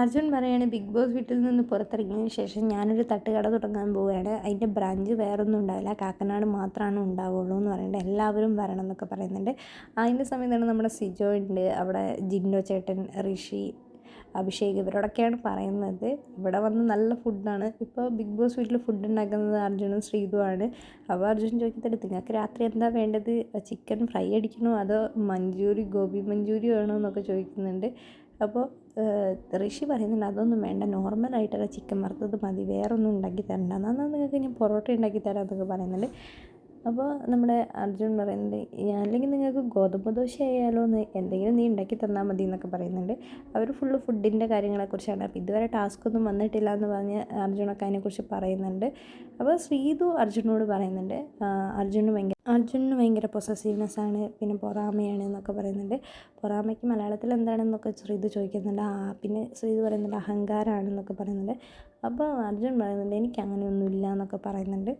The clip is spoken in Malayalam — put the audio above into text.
അർജുൻ പറയാണ് ബിഗ് ബോസ് വീട്ടിൽ നിന്ന് പുറത്തിറങ്ങിയതിന് ശേഷം ഞാനൊരു തട്ടുകട തുടങ്ങാൻ പോവുകയാണ്. അതിന്റെ ബ്രാഞ്ച് വേറൊന്നും ഉണ്ടാവില്ല. കാക്കനാട് മാത്രമാണ് ഉണ്ടാവുള്ളൂ എന്ന് പറയുന്നുണ്ട് എല്ലാവരും വരണം എന്നൊക്കെ പറയുന്നുണ്ട്. അതിന്റെ സമയത്താണ് നമ്മുടെ സിജോ ഉണ്ട്. അവിടെ ജിൻഡോ ചേട്ടൻ ഋഷി അഭിഷേക് ഇവരോടൊക്കെയാണ് പറയുന്നത്. ഇവിടെ വന്ന് നല്ല ഫുഡാണ്. ഇപ്പോൾ ബിഗ് ബോസ് വീട്ടിൽ ഫുഡ് ഉണ്ടാക്കുന്നത് അർജുനും ശ്രീതുമാണ് അപ്പോൾ അർജുൻ ചോദിക്കത്തില്ല നിങ്ങൾക്ക് രാത്രി എന്താ വേണ്ടത്? ചിക്കൻ ഫ്രൈ അടിക്കണോ? അതോ മഞ്ചൂരി ഗോബി മഞ്ചൂരി വേണോ? എന്നൊക്കെ ചോദിക്കുന്നുണ്ട്. അപ്പോൾ ഋഷി പറയുന്നുണ്ട് അതൊന്നും വേണ്ട നോർമലായിട്ടുള്ള ചിക്കൻ വറുത്തത് മതി വേറൊന്നും ഉണ്ടാക്കി തരണ്ട. എന്നാൽ നിങ്ങൾക്ക് ഞാൻ പൊറോട്ട ഉണ്ടാക്കി തരാം എന്നൊക്കെ പറയുന്നുണ്ട്. അപ്പോൾ നമ്മുടെ അർജുൻ പറയുന്നുണ്ട് അല്ലെങ്കിൽ നിങ്ങൾക്ക് ഗോതമ്പ് ദോശ ആയാലോ എന്ന് എന്തെങ്കിലും നീ ഉണ്ടാക്കി തന്നാൽ മതി എന്നൊക്കെ പറയുന്നുണ്ട്. അവർ ഫുള്ള് ഫുഡിന്റെ കാര്യങ്ങളെക്കുറിച്ചാണ്. അപ്പോൾ ഇതുവരെ ടാസ്ക് ഒന്നും വന്നിട്ടില്ല എന്ന് പറഞ്ഞ് അർജുനൊക്കെ അതിനെക്കുറിച്ച് പറയുന്നുണ്ട്. അപ്പോൾ ശ്രീതു അർജുനോട് പറയുന്നുണ്ട് അർജുന് ഭയങ്കര അർജുനന് ഭയങ്കര പൊസസീവ്നെസ് ആണ്. പിന്നെ പൊറാമയാണ് എന്നൊക്കെ പറയുന്നുണ്ട്. പൊറാമയ്ക്ക് മലയാളത്തിൽ എന്താണെന്നൊക്കെ ശ്രീതു ചോദിക്കുന്നുണ്ട്. ആ പിന്നെ ശ്രീതു പറയുന്നുണ്ട് അഹങ്കാരമാണെന്നൊക്കെ പറയുന്നുണ്ട്. അപ്പോൾ അർജുൻ പറയുന്നുണ്ട് എനിക്ക് അങ്ങനെയൊന്നുമില്ല എന്നൊക്കെ പറയുന്നുണ്ട്.